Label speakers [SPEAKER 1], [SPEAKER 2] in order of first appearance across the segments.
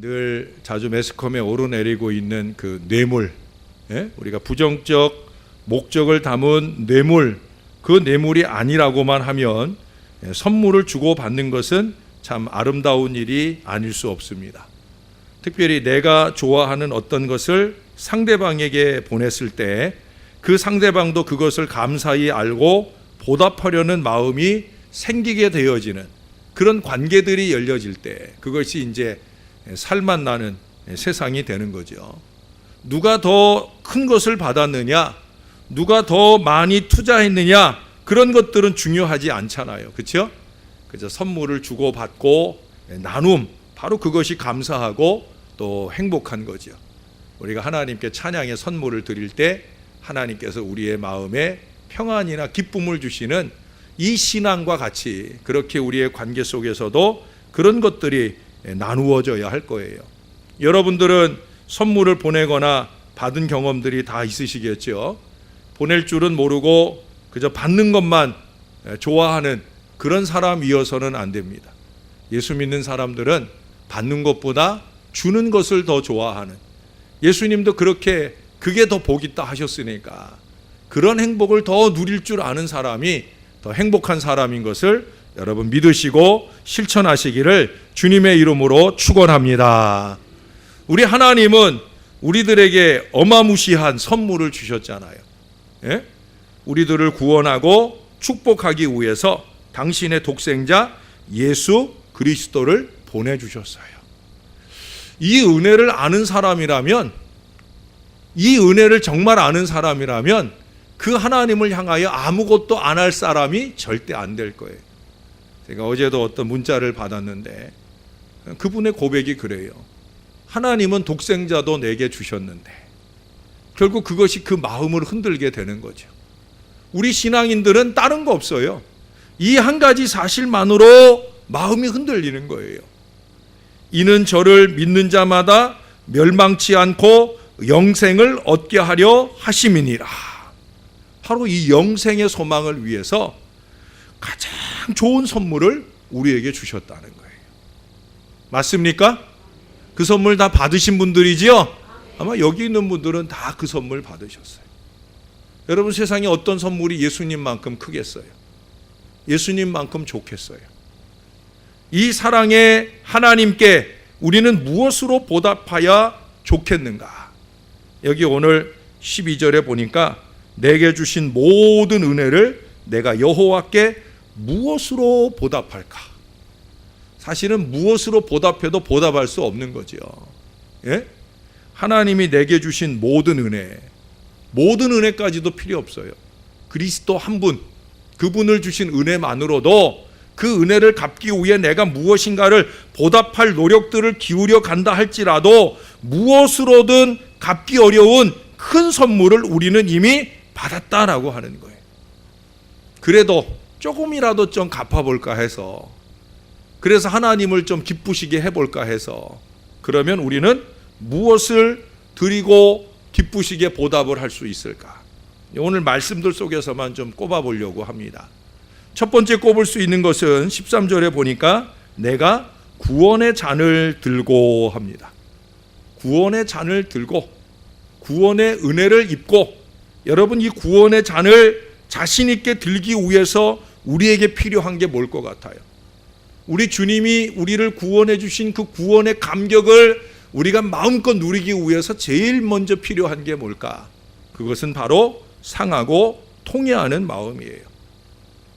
[SPEAKER 1] 늘 자주 매스컴에 오르내리고 있는 그 뇌물, 예? 우리가 부정적 목적을 담은 뇌물, 그 뇌물이 아니라고만 하면 예, 선물을 주고 받는 것은 참 아름다운 일이 아닐 수 없습니다. 특별히 내가 좋아하는 어떤 것을 상대방에게 보냈을 때 그 상대방도 그것을 감사히 알고 보답하려는 마음이 생기게 되어지는 그런 관계들이 열려질 때 그것이 이제 살맛 나는 세상이 되는 거죠. 누가 더 큰 것을 받았느냐, 누가 더 많이 투자했느냐 그런 것들은 중요하지 않잖아요. 그렇죠? 그저 선물을 주고 받고 나눔 바로 그것이 감사하고 또 행복한 거죠. 우리가 하나님께 찬양의 선물을 드릴 때 하나님께서 우리의 마음에 평안이나 기쁨을 주시는 이 신앙과 같이 그렇게 우리의 관계 속에서도 그런 것들이 나누어져야 할 거예요. 여러분들은 선물을 보내거나 받은 경험들이 다 있으시겠죠. 보낼 줄은 모르고 그저 받는 것만 좋아하는 그런 사람이어서는 안 됩니다. 예수 믿는 사람들은 받는 것보다 주는 것을 더 좋아하는 예수님도 그렇게 그게 더복 있다 하셨으니까 그런 행복을 더 누릴 줄 아는 사람이 더 행복한 사람인 것을 여러분 믿으시고 실천하시기를 주님의 이름으로 축원합니다. 우리 하나님은 우리들에게 어마무시한 선물을 주셨잖아요. 예? 우리들을 구원하고 축복하기 위해서 당신의 독생자 예수 그리스도를 보내주셨어요. 이 은혜를 아는 사람이라면, 이 은혜를 정말 아는 사람이라면, 그 하나님을 향하여 아무것도 안 할 사람이 절대 안 될 거예요. 제가 어제도 어떤 문자를 받았는데, 그분의 고백이 그래요. 하나님은 독생자도 내게 주셨는데, 결국 그것이 그 마음을 흔들게 되는 거죠. 우리 신앙인들은 다른 거 없어요. 이 한 가지 사실만으로 마음이 흔들리는 거예요. 이는 저를 믿는 자마다 멸망치 않고 영생을 얻게 하려 하심이니라. 바로 이 영생의 소망을 위해서 가장 좋은 선물을 우리에게 주셨다는 거예요. 맞습니까? 그 선물 다 받으신 분들이지요? 아마 여기 있는 분들은 다 그 선물 받으셨어요. 여러분 세상에 어떤 선물이 예수님만큼 크겠어요? 예수님만큼 좋겠어요? 이 사랑의 하나님께 우리는 무엇으로 보답하여 좋겠는가? 여기 오늘 12절에 보니까 내게 주신 모든 은혜를 내가 여호와께 무엇으로 보답할까? 사실은 무엇으로 보답해도 보답할 수 없는 거죠. 예? 하나님이 내게 주신 모든 은혜, 모든 은혜까지도 필요 없어요. 그리스도 한 분, 그분을 주신 은혜만으로도 그 은혜를 갚기 위해 내가 무엇인가를 보답할 노력들을 기울여 간다 할지라도 무엇으로든 갚기 어려운 큰 선물을 우리는 이미 받았다라고 하는 거예요. 그래도 조금이라도 좀 갚아볼까 해서 그래서 하나님을 좀 기쁘시게 해볼까 해서 그러면 우리는 무엇을 드리고 기쁘시게 보답을 할 수 있을까? 오늘 말씀들 속에서만 좀 꼽아보려고 합니다. 첫 번째 꼽을 수 있는 것은 13절에 보니까 내가 구원의 잔을 들고 합니다. 구원의 잔을 들고 구원의 은혜를 입고 여러분 이 구원의 잔을 자신 있게 들기 위해서 우리에게 필요한 게 뭘 것 같아요? 우리 주님이 우리를 구원해 주신 그 구원의 감격을 우리가 마음껏 누리기 위해서 제일 먼저 필요한 게 뭘까? 그것은 바로 상하고 통회하는 마음이에요.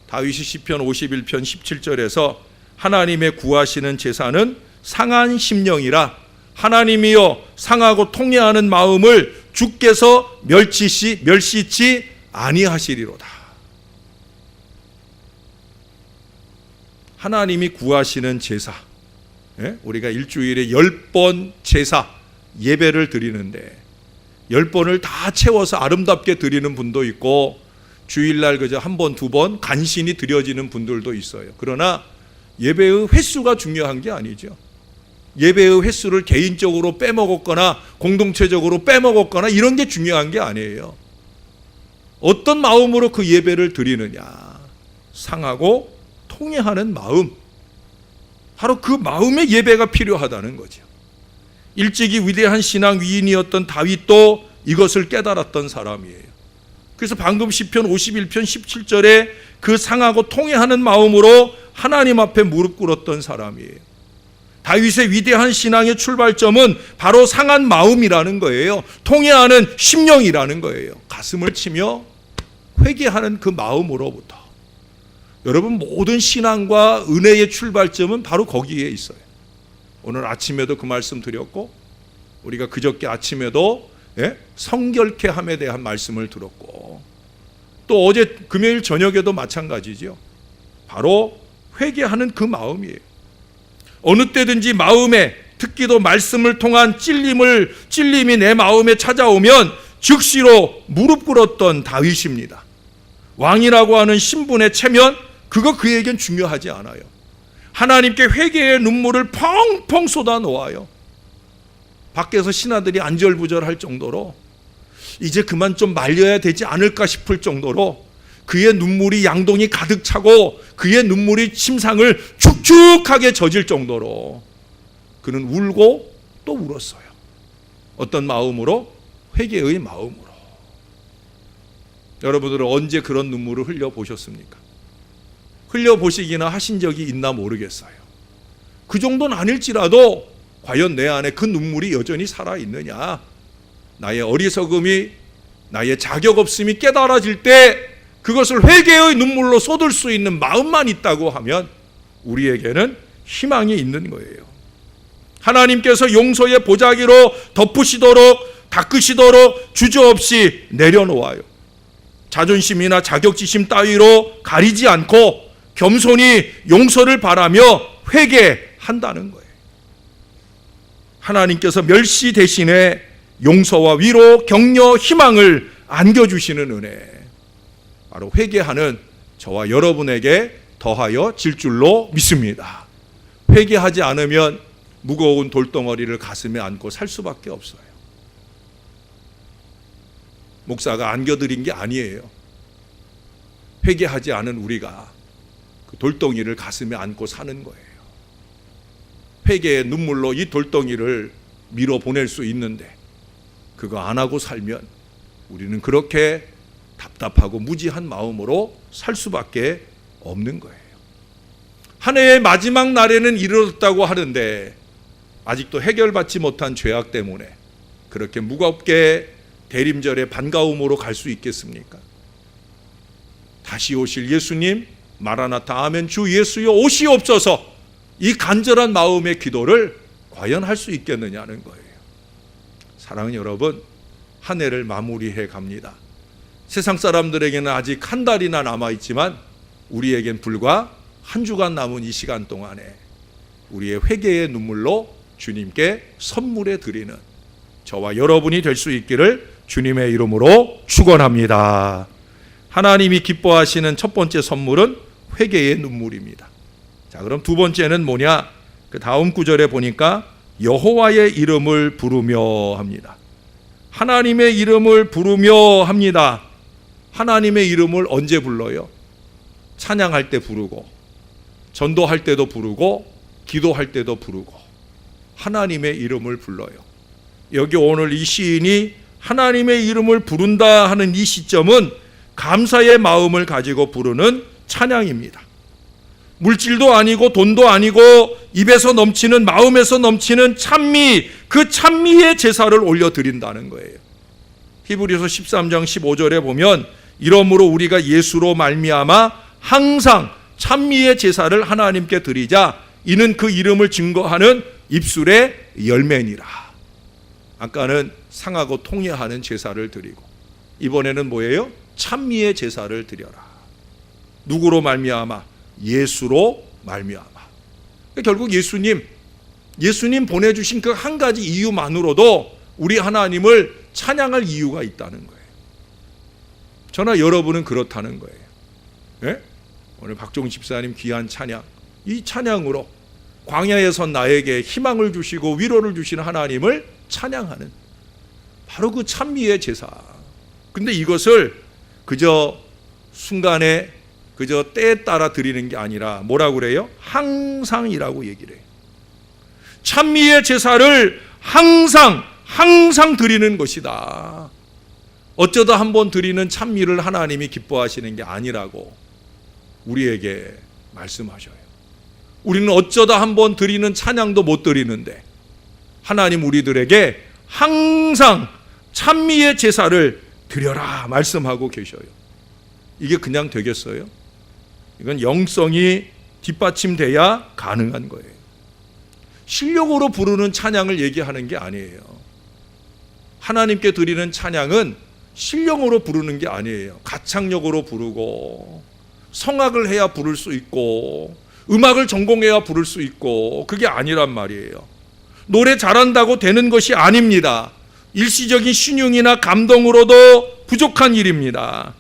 [SPEAKER 1] 다윗이 시편 51편 17절에서 하나님의 구하시는 제사는 상한 심령이라 하나님이여 상하고 통회하는 마음을 주께서 멸치시 멸시치 아니하시리로다. 하나님이 구하시는 제사. 예? 우리가 일주일에 열 번 제사 예배를 드리는데 열 번을 다 채워서 아름답게 드리는 분도 있고 주일날 그저 한 번, 두 번 간신히 드려지는 분들도 있어요. 그러나 예배의 횟수가 중요한 게 아니죠. 예배의 횟수를 개인적으로 빼먹었거나 공동체적으로 빼먹었거나 이런 게 중요한 게 아니에요. 어떤 마음으로 그 예배를 드리느냐. 상하고 통회하는 마음. 바로 그 마음의 예배가 필요하다는 거죠. 일찍이 위대한 신앙 위인이었던 다윗도 이것을 깨달았던 사람이에요. 그래서 방금 시편 51편 17절에 그 상하고 통회하는 마음으로 하나님 앞에 무릎 꿇었던 사람이에요. 다윗의 위대한 신앙의 출발점은 바로 상한 마음이라는 거예요. 통회하는 심령이라는 거예요. 가슴을 치며 회개하는 그 마음으로부터. 여러분 모든 신앙과 은혜의 출발점은 바로 거기에 있어요. 오늘 아침에도 그 말씀 드렸고 우리가 그저께 아침에도 예? 성결케 함에 대한 말씀을 들었고 또 어제 금요일 저녁에도 마찬가지죠. 바로 회개하는 그 마음이에요. 어느 때든지 마음에 특기도 말씀을 통한 찔림을 찔림이 내 마음에 찾아오면 즉시로 무릎 꿇었던 다윗입니다. 왕이라고 하는 신분의 체면 그거 그에겐 중요하지 않아요. 하나님께 회개의 눈물을 펑펑 쏟아 놓아요. 밖에서 신하들이 안절부절할 정도로 이제 그만 좀 말려야 되지 않을까 싶을 정도로 그의 눈물이 양동이 가득 차고 그의 눈물이 침상을 축축하게 젖을 정도로 그는 울고 또 울었어요. 어떤 마음으로? 회개의 마음으로. 여러분들은 언제 그런 눈물을 흘려 보셨습니까? 흘려 보시기나 하신 적이 있나 모르겠어요. 그 정도는 아닐지라도 과연 내 안에 그 눈물이 여전히 살아 있느냐? 나의 어리석음이 나의 자격 없음이 깨달아질 때 그것을 회개의 눈물로 쏟을 수 있는 마음만 있다고 하면 우리에게는 희망이 있는 거예요. 하나님께서 용서의 보자기로 덮으시도록 닦으시도록 주저없이 내려놓아요. 자존심이나 자격지심 따위로 가리지 않고 겸손히 용서를 바라며 회개한다는 거예요. 하나님께서 멸시 대신에 용서와 위로, 격려, 희망을 안겨주시는 은혜. 바로 회개하는 저와 여러분에게 더하여 질 줄로 믿습니다. 회개하지 않으면 무거운 돌덩어리를 가슴에 안고 살 수밖에 없어요. 목사가 안겨드린 게 아니에요. 회개하지 않은 우리가 그 돌덩이를 가슴에 안고 사는 거예요. 회개의 눈물로 이 돌덩이를 밀어 보낼 수 있는데 그거 안 하고 살면 우리는 그렇게 답답하고 무지한 마음으로 살 수밖에 없는 거예요. 한 해의 마지막 날에는 이르렀다고 하는데 아직도 해결받지 못한 죄악 때문에 그렇게 무겁게 대림절의 반가움으로 갈 수 있겠습니까? 다시 오실 예수님 마라나타 아멘 주 예수여 오시옵소서 이 간절한 마음의 기도를 과연 할 수 있겠느냐는 거예요. 사랑하는 여러분 한 해를 마무리해 갑니다. 세상 사람들에게는 아직 한 달이나 남아 있지만 우리에겐 불과 한 주간 남은 이 시간 동안에 우리의 회개의 눈물로 주님께 선물해 드리는 저와 여러분이 될 수 있기를 주님의 이름으로 축원합니다. 하나님이 기뻐하시는 첫 번째 선물은 회개의 눈물입니다. 자, 그럼 두 번째는 뭐냐? 그 다음 구절에 보니까 여호와의 이름을 부르며 합니다. 하나님의 이름을 부르며 합니다. 하나님의 이름을 언제 불러요? 찬양할 때 부르고, 전도할 때도 부르고, 기도할 때도 부르고, 하나님의 이름을 불러요. 여기 오늘 이 시인이 하나님의 이름을 부른다 하는 이 시점은 감사의 마음을 가지고 부르는 찬양입니다. 물질도 아니고 돈도 아니고 입에서 넘치는 마음에서 넘치는 찬미 그 찬미의 제사를 올려 드린다는 거예요. 히브리서 13장 15절에 보면 이러므로 우리가 예수로 말미암아 항상 찬미의 제사를 하나님께 드리자 이는 그 이름을 증거하는 입술의 열매니라. 아까는 상하고 통회하는 제사를 드리고 이번에는 뭐예요? 찬미의 제사를 드려라. 누구로 말미암아? 예수로 말미암아. 결국 예수님 예수님 보내주신 그 한 가지 이유만으로도 우리 하나님을 찬양할 이유가 있다는 거예요. 저나 여러분은 그렇다는 거예요. 예? 오늘 박종 집사님 귀한 찬양 이 찬양으로 광야에서 나에게 희망을 주시고 위로를 주시는 하나님을 찬양하는 바로 그 찬미의 제사. 근데 이것을 그저 순간에 그저 때에 따라 드리는 게 아니라 뭐라고 그래요? 항상이라고 얘기를 해요. 찬미의 제사를 항상 항상 드리는 것이다. 어쩌다 한 번 드리는 찬미를 하나님이 기뻐하시는 게 아니라고 우리에게 말씀하셔요. 우리는 어쩌다 한 번 드리는 찬양도 못 드리는데 하나님 우리들에게 항상 찬미의 제사를 드려라 말씀하고 계셔요. 이게 그냥 되겠어요? 이건 영성이 뒷받침돼야 가능한 거예요. 실력으로 부르는 찬양을 얘기하는 게 아니에요. 하나님께 드리는 찬양은 실력으로 부르는 게 아니에요. 가창력으로 부르고 성악을 해야 부를 수 있고 음악을 전공해야 부를 수 있고 그게 아니란 말이에요. 노래 잘한다고 되는 것이 아닙니다. 일시적인 신용이나 감동으로도 부족한 일입니다.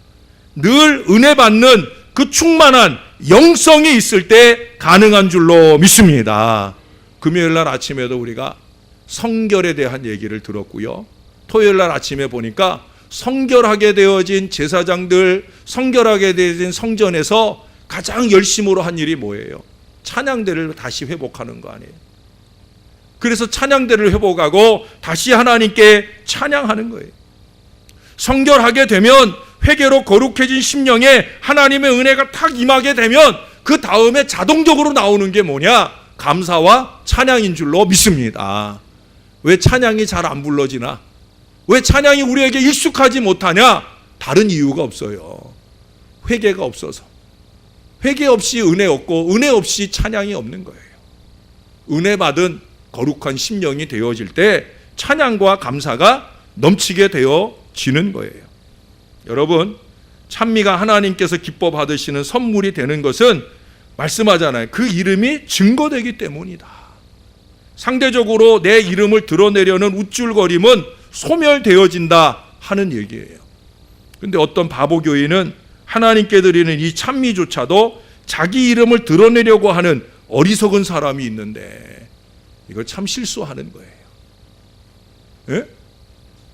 [SPEAKER 1] 늘 은혜 받는 그 충만한 영성이 있을 때 가능한 줄로 믿습니다. 금요일 날 아침에도 우리가 성결에 대한 얘기를 들었고요. 토요일 날 아침에 보니까 성결하게 되어진 제사장들, 성결하게 되어진 성전에서 가장 열심으로 한 일이 뭐예요? 찬양대를 다시 회복하는 거 아니에요? 그래서 찬양대를 회복하고 다시 하나님께 찬양하는 거예요. 성결하게 되면 회개로 거룩해진 심령에 하나님의 은혜가 탁 임하게 되면 그 다음에 자동적으로 나오는 게 뭐냐? 감사와 찬양인 줄로 믿습니다. 왜 찬양이 잘 안 불러지나? 왜 찬양이 우리에게 익숙하지 못하냐? 다른 이유가 없어요. 회개가 없어서. 회개 없이 은혜 없고 은혜 없이 찬양이 없는 거예요. 은혜 받은 거룩한 심령이 되어질 때 찬양과 감사가 넘치게 되어지는 거예요. 여러분, 찬미가 하나님께서 기뻐 받으시는 선물이 되는 것은 말씀하잖아요. 그 이름이 증거되기 때문이다. 상대적으로 내 이름을 드러내려는 우쭐거림은 소멸되어진다 하는 얘기예요. 근데 어떤 바보 교인은 하나님께 드리는 이 찬미조차도 자기 이름을 드러내려고 하는 어리석은 사람이 있는데 이걸 참 실수하는 거예요. 예?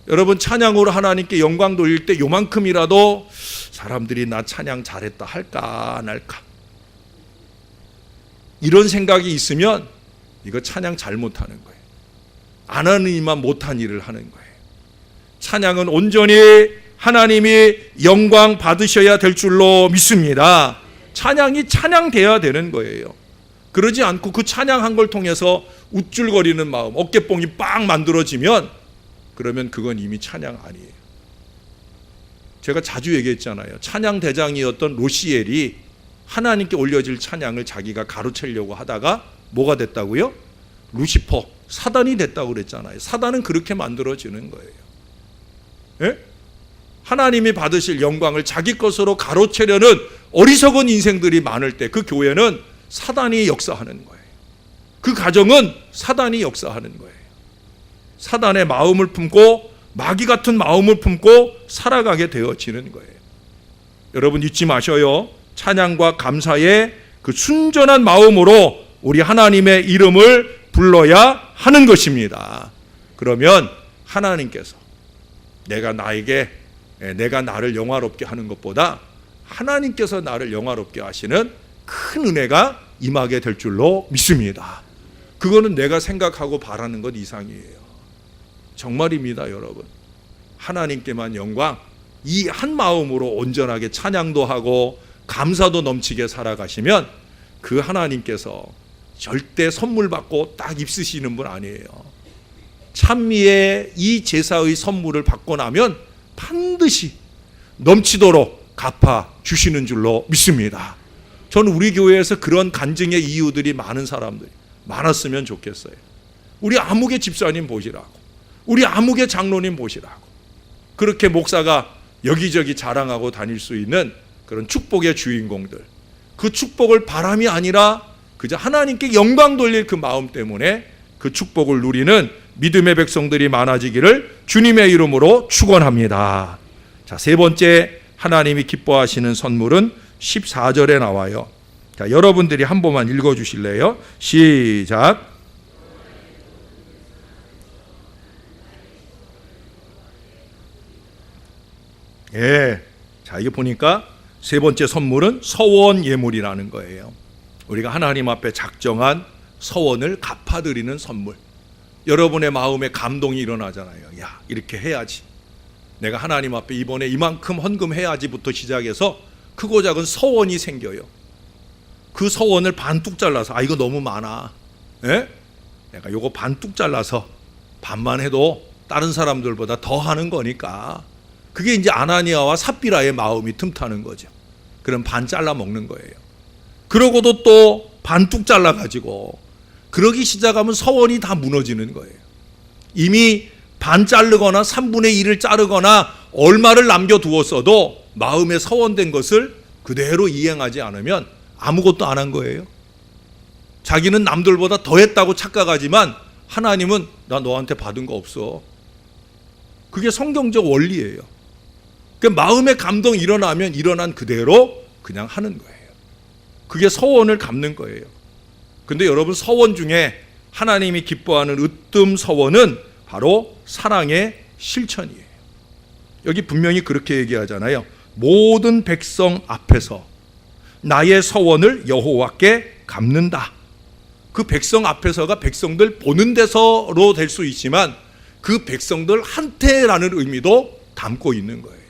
[SPEAKER 1] 여러분 찬양으로 하나님께 영광 돌릴 때 요만큼이라도 사람들이 나 찬양 잘했다 할까 안 할까 이런 생각이 있으면 이거 찬양 잘못하는 거예요. 안 하는 이만 못한 일을 하는 거예요. 찬양은 온전히 하나님이 영광 받으셔야 될 줄로 믿습니다. 찬양이 찬양돼야 되는 거예요. 그러지 않고 그 찬양한 걸 통해서 우쭐거리는 마음, 어깨뽕이 빵 만들어지면 그러면 그건 이미 찬양 아니에요. 제가 자주 얘기했잖아요. 찬양 대장이었던 로시엘이 하나님께 올려질 찬양을 자기가 가로채려고 하다가 뭐가 됐다고요? 루시퍼, 사단이 됐다고 그랬잖아요. 사단은 그렇게 만들어지는 거예요. 예? 하나님이 받으실 영광을 자기 것으로 가로채려는 어리석은 인생들이 많을 때 그 교회는 사단이 역사하는 거예요. 그 가정은 사단이 역사하는 거예요. 사단의 마음을 품고 마귀 같은 마음을 품고 살아가게 되어지는 거예요. 여러분 잊지 마셔요. 찬양과 감사의 그 순전한 마음으로 우리 하나님의 이름을 불러야 하는 것입니다. 그러면 하나님께서 내가 나에게 내가 나를 영화롭게 하는 것보다 하나님께서 나를 영화롭게 하시는 큰 은혜가 임하게 될 줄로 믿습니다. 그거는 내가 생각하고 바라는 것 이상이에요. 정말입니다, 여러분. 하나님께만 영광, 이 한 마음으로 온전하게 찬양도 하고 감사도 넘치게 살아가시면 그 하나님께서 절대 선물 받고 딱 입쓰시는 분 아니에요. 찬미의 이 제사의 선물을 받고 나면 반드시 넘치도록 갚아 주시는 줄로 믿습니다. 저는 우리 교회에서 그런 간증의 이유들이 많은 사람들이 많았으면 좋겠어요. 우리 아무개 집사님 보시라고. 우리 아무개 장로님 보시라고. 그렇게 목사가 여기저기 자랑하고 다닐 수 있는 그런 축복의 주인공들. 그 축복을 바람이 아니라 그저 하나님께 영광 돌릴 그 마음 때문에 그 축복을 누리는 믿음의 백성들이 많아지기를 주님의 이름으로 축원합니다. 자, 세 번째 하나님이 기뻐하시는 선물은 14절에 나와요. 자, 여러분들이 한 번만 읽어 주실래요? 시작. 예. 자, 이게 보니까 세 번째 선물은 서원 예물이라는 거예요. 우리가 하나님 앞에 작정한 서원을 갚아드리는 선물. 여러분의 마음에 감동이 일어나잖아요. 야, 이렇게 해야지. 내가 하나님 앞에 이번에 이만큼 헌금해야지부터 시작해서 크고 작은 서원이 생겨요. 그 서원을 반뚝 잘라서 아 이거 너무 많아. 예? 내가 요거 반뚝 잘라서 반만 해도 다른 사람들보다 더 하는 거니까 그게 이제 아나니아와 삽비라의 마음이 틈타는 거죠. 그럼 반 잘라 먹는 거예요. 그러고도 또 반뚝 잘라 가지고 그러기 시작하면 서원이 다 무너지는 거예요. 이미 반 자르거나 3분의 1을 자르거나 얼마를 남겨두었어도 마음에 서원된 것을 그대로 이행하지 않으면 아무것도 안 한 거예요. 자기는 남들보다 더 했다고 착각하지만 하나님은 나 너한테 받은 거 없어. 그게 성경적 원리예요. 그 마음의 감동이 일어나면 일어난 그대로 그냥 하는 거예요. 그게 서원을 갚는 거예요. 근데 여러분 서원 중에 하나님이 기뻐하는 으뜸 서원은 바로 사랑의 실천이에요. 여기 분명히 그렇게 얘기하잖아요. 모든 백성 앞에서 나의 서원을 여호와께 갚는다. 그 백성 앞에서가 백성들 보는 데서로 될 수 있지만 그 백성들 한테라는 의미도 담고 있는 거예요.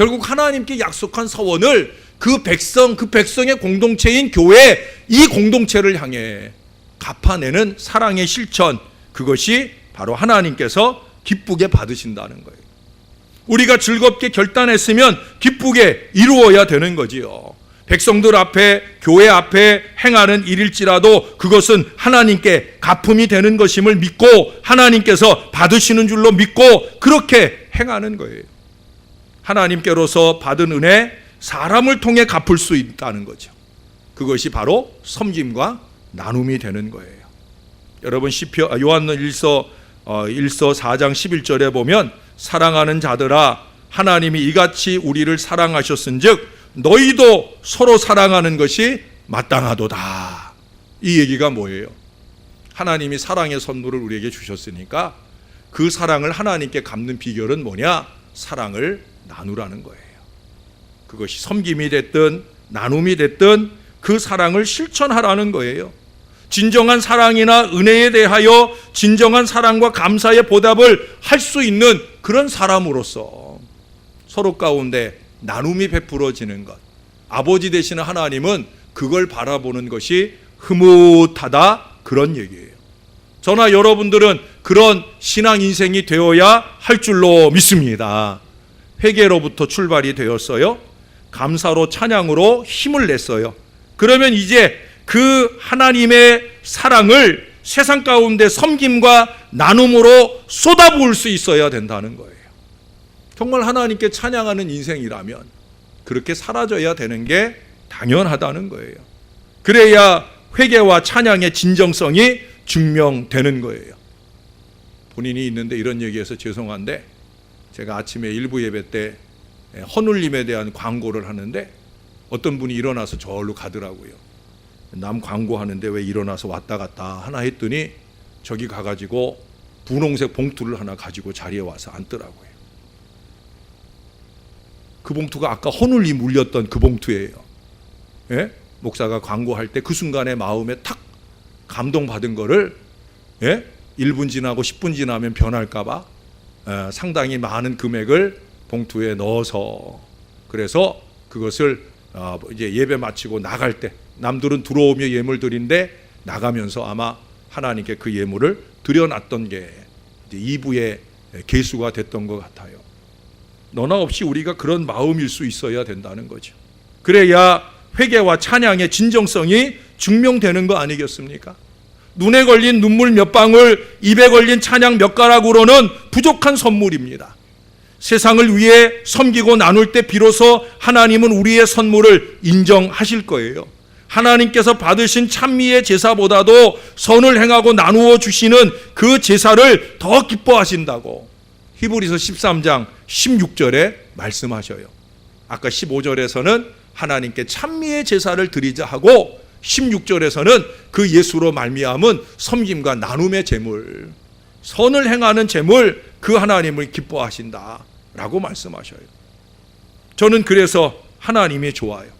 [SPEAKER 1] 결국 하나님께 약속한 서원을 그 백성, 그 백성의 공동체인 교회, 이 공동체를 향해 갚아내는 사랑의 실천, 그것이 바로 하나님께서 기쁘게 받으신다는 거예요. 우리가 즐겁게 결단했으면 기쁘게 이루어야 되는 거지요. 백성들 앞에, 교회 앞에 행하는 일일지라도 그것은 하나님께 가품이 되는 것임을 믿고 하나님께서 받으시는 줄로 믿고 그렇게 행하는 거예요. 하나님께로서 받은 은혜, 사람을 통해 갚을 수 있다는 거죠. 그것이 바로 섬김과 나눔이 되는 거예요. 여러분 시편 요한는 1서 어, 1서 4장 11절에 보면 사랑하는 자들아 하나님이 이같이 우리를 사랑하셨은즉 너희도 서로 사랑하는 것이 마땅하도다. 이 얘기가 뭐예요? 하나님이 사랑의 선물을 우리에게 주셨으니까 그 사랑을 하나님께 갚는 비결은 뭐냐? 사랑을 나누라는 거예요. 그것이 섬김이 됐든 나눔이 됐든 그 사랑을 실천하라는 거예요. 진정한 사랑이나 은혜에 대하여 진정한 사랑과 감사의 보답을 할 수 있는 그런 사람으로서 서로 가운데 나눔이 베풀어지는 것. 아버지 되시는 하나님은 그걸 바라보는 것이 흐뭇하다 그런 얘기예요. 저나 여러분들은 그런 신앙 인생이 되어야 할 줄로 믿습니다. 회개로부터 출발이 되었어요. 감사로 찬양으로 힘을 냈어요. 그러면 이제 그 하나님의 사랑을 세상 가운데 섬김과 나눔으로 쏟아부을 수 있어야 된다는 거예요. 정말 하나님께 찬양하는 인생이라면 그렇게 사라져야 되는 게 당연하다는 거예요. 그래야 회개와 찬양의 진정성이 증명되는 거예요. 본인이 있는데 이런 얘기해서 죄송한데 제가 아침에 일부 예배 때 헌울림에 대한 광고를 하는데 어떤 분이 일어나서 저울로 가더라고요. 남 광고하는데 왜 일어나서 왔다 갔다 하나 했더니 저기 가가지고 분홍색 봉투를 하나 가지고 자리에 와서 앉더라고요. 그 봉투가 아까 헌울이 물렸던 그 봉투예요. 예? 목사가 광고할 때 그 순간에 마음에 탁 감동받은 거를 예? 1분 지나고 10분 지나면 변할까봐 어, 상당히 많은 금액을 봉투에 넣어서 그래서 그것을 어, 이제 예배 마치고 나갈 때 남들은 들어오며 예물 드린데 나가면서 아마 하나님께 그 예물을 드려놨던 게 이제 2부의 개수가 됐던 것 같아요. 너나 없이 우리가 그런 마음일 수 있어야 된다는 거죠. 그래야 회개와 찬양의 진정성이 증명되는 거 아니겠습니까? 눈에 걸린 눈물 몇 방울, 입에 걸린 찬양 몇 가락으로는 부족한 선물입니다. 세상을 위해 섬기고 나눌 때 비로소 하나님은 우리의 선물을 인정하실 거예요. 하나님께서 받으신 찬미의 제사보다도 선을 행하고 나누어 주시는 그 제사를 더 기뻐하신다고 히브리서 13장 16절에 말씀하셔요. 아까 15절에서는 하나님께 찬미의 제사를 드리자 하고 16절에서는 그 예수로 말미암은 섬김과 나눔의 제물, 선을 행하는 제물 그 하나님을 기뻐하신다라고 말씀하셔요. 저는 그래서 하나님이 좋아요.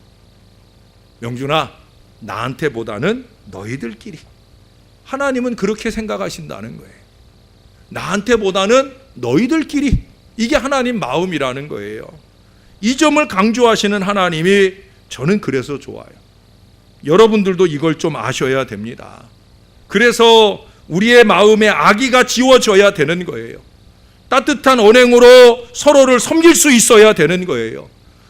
[SPEAKER 1] 명준아, 나한테보다는 너희들끼리 하나님은 그렇게 생각하신다는 거예요. 나한테보다는 너희들끼리 이게 하나님 마음이라는 거예요. 이 점을 강조하시는 하나님이 저는 그래서 좋아요. 여러분들도 이걸 좀 아셔야 됩니다. 그래서 우리의 마음에 악의가 지워져야 되는 거예요. 따뜻한 언행으로 서로를 섬길 수 있어야 되는 거예요.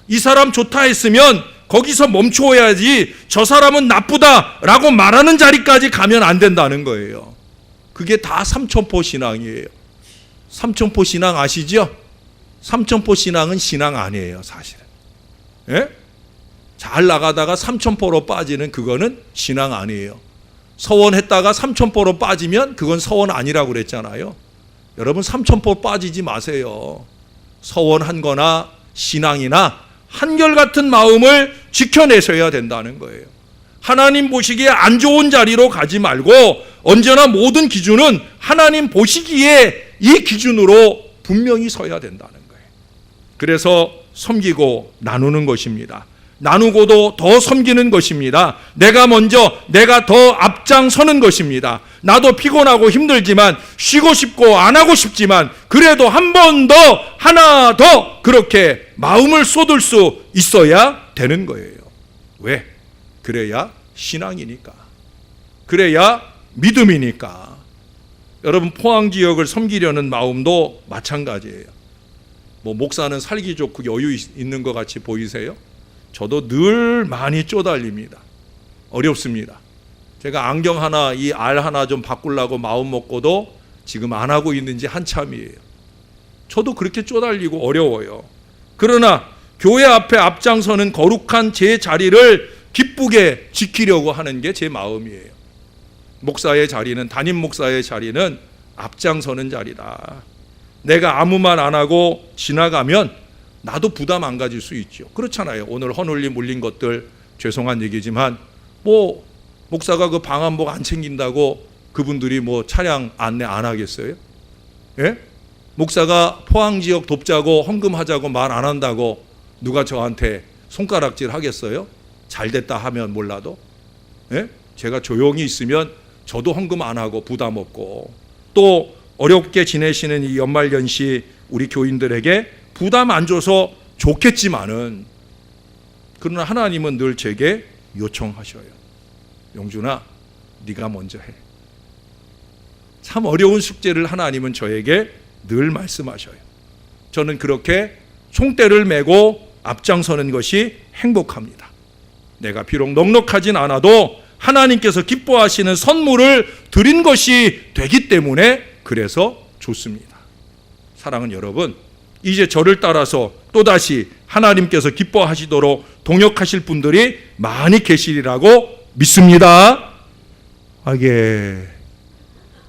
[SPEAKER 1] 이 사람 좋다 했으면 거기서 멈추어야지 저 사람은 나쁘다라고 말하는 자리까지 가면 안 된다는 거예요. 그게 다 삼천포 신앙이에요. 삼천포 신앙 아시죠? 삼천포 신앙은 신앙 아니에요, 사실은. 예? 잘 나가다가 삼천포로 빠지는 그거는 신앙 아니에요. 서원했다가 삼천포로 빠지면 그건 서원 아니라고 그랬잖아요. 여러분 삼천포 빠지지 마세요. 서원한 거나 신앙이나 한결같은 마음을 지켜내셔야 된다는 거예요. 하나님 보시기에 안 좋은 자리로 가지 말고 언제나 모든 기준은 하나님 보시기에 이 기준으로 분명히 서야 된다는 거예요. 그래서 섬기고 나누는 것입니다. 나누고도 더 섬기는 것입니다. 내가 먼저 내가 더 앞장서는 것입니다. 나도 피곤하고 힘들지만 쉬고 싶고 안 하고 싶지만 그래도 한 번 더 하나 더 그렇게 마음을 쏟을 수 있어야 되는 거예요. 왜? 그래야 신앙이니까. 그래야 믿음이니까. 여러분 포항 지역을 섬기려는 마음도 마찬가지예요. 뭐 목사는 살기 좋고 여유 있- 있는 것 같이 보이세요? 저도 늘 많이 쪼달립니다. 어렵습니다. 제가 안경 하나, 이 알 하나 좀 바꾸려고 마음 먹고도 지금 안 하고 있는지 한참이에요. 저도 그렇게 쪼달리고 어려워요. 그러나 교회 앞에 앞장서는 거룩한 제 자리를 기쁘게 지키려고 하는 게 제 마음이에요. 목사의 자리는, 담임 목사의 자리는 앞장서는 자리다. 내가 아무 말 안 하고 지나가면 나도 부담 안 가질 수 있죠. 그렇잖아요. 오늘 허놀림 울린 것들 죄송한 얘기지만 뭐 목사가 그 방한복 안 챙긴다고 그분들이 뭐 차량 안내 안 하겠어요? 예? 목사가 포항 지역 돕자고 헌금하자고 말 안 한다고 누가 저한테 손가락질 하겠어요? 잘 됐다 하면 몰라도 예? 제가 조용히 있으면 저도 헌금 안 하고 부담 없고 또 어렵게 지내시는 이 연말연시 우리 교인들에게 부담 안 줘서 좋겠지만은 그러나 하나님은 늘 제게 요청하셔요. 용준아, 네가 먼저 해. 참 어려운 숙제를 하나님은 저에게 늘 말씀하셔요. 저는 그렇게 총대를 메고 앞장서는 것이 행복합니다. 내가 비록 넉넉하진 않아도 하나님께서 기뻐하시는 선물을 드린 것이 되기 때문에 그래서 좋습니다. 사랑은 여러분, 이제 저를 따라서 또다시 하나님께서 기뻐하시도록 동역하실 분들이 많이 계시리라고 믿습니다. 아, 예.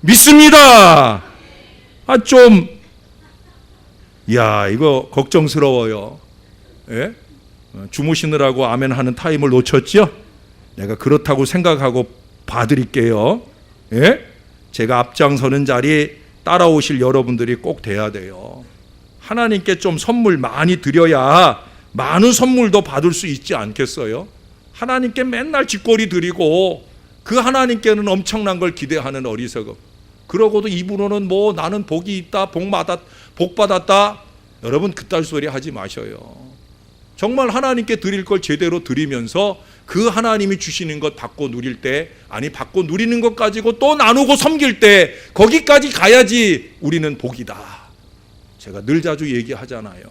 [SPEAKER 1] 믿습니다. 아, 좀, 야, 이거 걱정스러워요. 예? 어, 주무시느라고 아멘 하는 타임을 놓쳤죠? 내가 그렇다고 생각하고 봐드릴게요. 예? 제가 앞장서는 자리 따라오실 여러분들이 꼭 돼야 돼요. 하나님께 좀 선물 많이 드려야 많은 선물도 받을 수 있지 않겠어요? 하나님께 맨날 뒷거리 드리고 그 하나님께는 엄청난 걸 기대하는 어리석음. 그러고도 입으로는 뭐 나는 복이 있다, 복 받았, 복 받았다. 여러분 그딴 소리 하지 마셔요. 정말 하나님께 드릴 걸 제대로 드리면서 그 하나님이 주시는 것 받고 누릴 때, 아니 받고 누리는 것 가지고 또 나누고 섬길 때 거기까지 가야지 우리는 복이다. 제가 늘 자주 얘기하잖아요.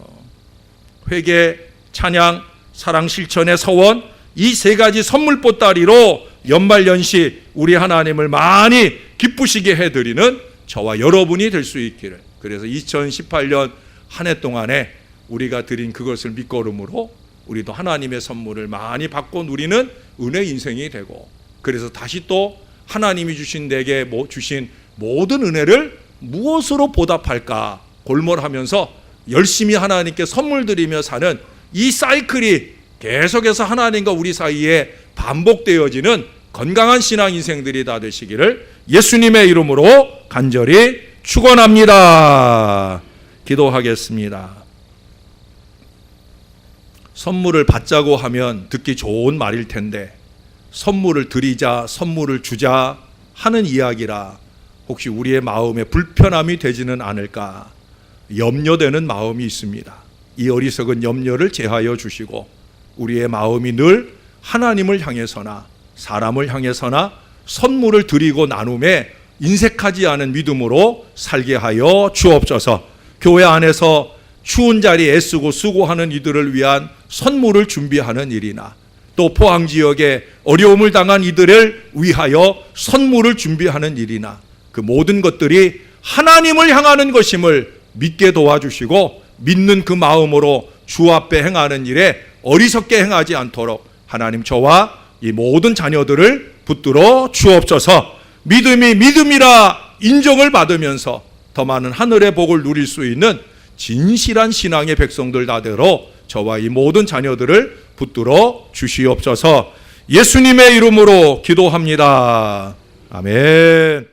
[SPEAKER 1] 회개, 찬양, 사랑 실천의 서원 이 세 가지 선물 보따리로 연말연시 우리 하나님을 많이 기쁘시게 해드리는 저와 여러분이 될 수 있기를. 그래서 2018년 한 해 동안에 우리가 드린 그것을 밑거름으로 우리도 하나님의 선물을 많이 받고 누리는 은혜 인생이 되고 그래서 다시 또 하나님이 주신 내게 뭐 주신 모든 은혜를 무엇으로 보답할까 골몰하면서 열심히 하나님께 선물 드리며 사는 이 사이클이 계속해서 하나님과 우리 사이에 반복되어지는 건강한 신앙 인생들이 다 되시기를 예수님의 이름으로 간절히 축원합니다. 기도하겠습니다. 선물을 받자고 하면 듣기 좋은 말일 텐데 선물을 드리자, 선물을 주자 하는 이야기라 혹시 우리의 마음에 불편함이 되지는 않을까 염려되는 마음이 있습니다. 이 어리석은 염려를 제하여 주시고 우리의 마음이 늘 하나님을 향해서나 사람을 향해서나 선물을 드리고 나눔에 인색하지 않은 믿음으로 살게 하여 주옵소서. 교회 안에서 추운 자리에 애쓰고 수고하는 이들을 위한 선물을 준비하는 일이나 또 포항 지역에 어려움을 당한 이들을 위하여 선물을 준비하는 일이나 그 모든 것들이 하나님을 향하는 것임을 믿게 도와주시고 믿는 그 마음으로 주 앞에 행하는 일에 어리석게 행하지 않도록 하나님 저와 이 모든 자녀들을 붙들어 주옵소서 믿음이 믿음이라 인정을 받으면서 더 많은 하늘의 복을 누릴 수 있는 진실한 신앙의 백성들 다대로 저와 이 모든 자녀들을 붙들어 주시옵소서 예수님의 이름으로 기도합니다. 아멘.